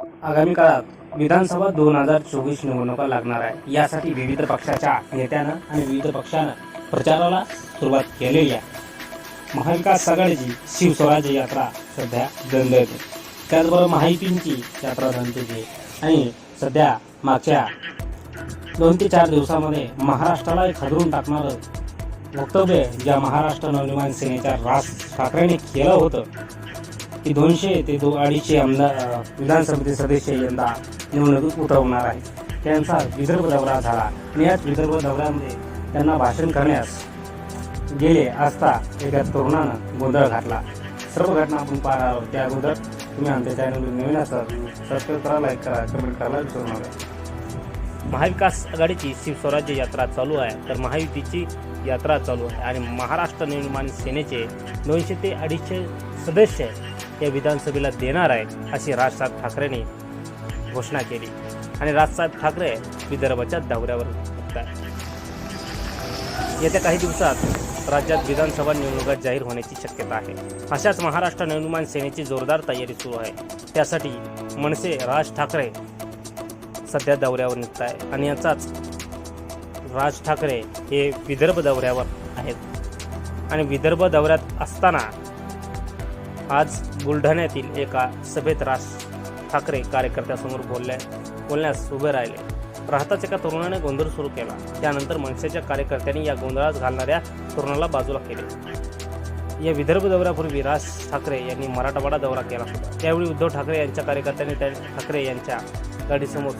आगामी काळात विधानसभा दोन हजार चोवीस निवडणुका लागणार आहे यासाठी विविध पक्षाच्या नेत्यानं आणि विविध पक्षानं प्रचाराला सुरुवात केलेली आहे. महाविकास आघाडीची शिवस्वराज्य यात्रा सध्या दंडते त्याचबरोबर महायुतींची यात्रा दंडते आणि सध्या मागच्या दोन ते चार दिवसामध्ये महाराष्ट्राला एक हदरून टाकणारं वक्तव्य ज्या महाराष्ट्र नवनिर्माण सेनेच्या राज ठाकरेंनी केलं होतं की दोनशे ते दो अडीचशे आमदार विधानसभेचे सदस्य यंदा निवडणुकीत उतरवणार आहेत. त्यांचा विदर्भ दौरा झाला. आणि याच विदर्भ दौऱ्यामध्ये त्यांना भाषण करण्यास गेले असता एका तरुणानं गोंधळ घातला. सर्व घटना आपण पाहणार आहोत. त्या अगोदर तुम्ही आमच्या चॅनलवर नवीन असाल सबस्क्राईब करा लाईक करा कमेंट करायला विसरू नका. महाविकास आघाडीची शिवस्वराज्य यात्रा चालू आहे. तर महायुतीची यात्रा चालू आहे. आणि महाराष्ट्र निर्माण सेनेचे दोनशे ते अडीचशे सदस्य या विधानसभेला देणार आहे अशी राजसाहेब ठाकरेंनी घोषणा केली. आणि राजसाहेब ठाकरे विदर्भाच्या दौऱ्यावर आहेत. येत्या काही दिवसात राज्यात विधानसभा निवडणुका जाहीर होण्याची शक्यता आहे. अशाच महाराष्ट्र नवनिर्माण सेनेची जोरदार तयारी सुरू आहे. त्यासाठी मनसे राज ठाकरे सध्या दौऱ्यावर निघत आहे आणि याचाच राज ठाकरे हे विदर्भ दौऱ्यावर आहेत. आणि विदर्भ दौऱ्यात असताना आज बुलढाण्यातील एका सभेत राज ठाकरे कार्यकर्त्यासमोर बोलल्या बोलण्यास उभे राहिले. राहताच एका तरुणाने गोंधळ सुरू केला. त्यानंतर मनसेच्या कार्यकर्त्यांनी या गोंधळात घालणाऱ्या तरुणाला बाजूला केले. या विदर्भ दौऱ्यापूर्वी राज ठाकरे यांनी मराठवाडा दौरा केला. त्यावेळी उद्धव ठाकरे यांच्या कार्यकर्त्यांनी त्या ठाकरे यांच्या गाडीसमोर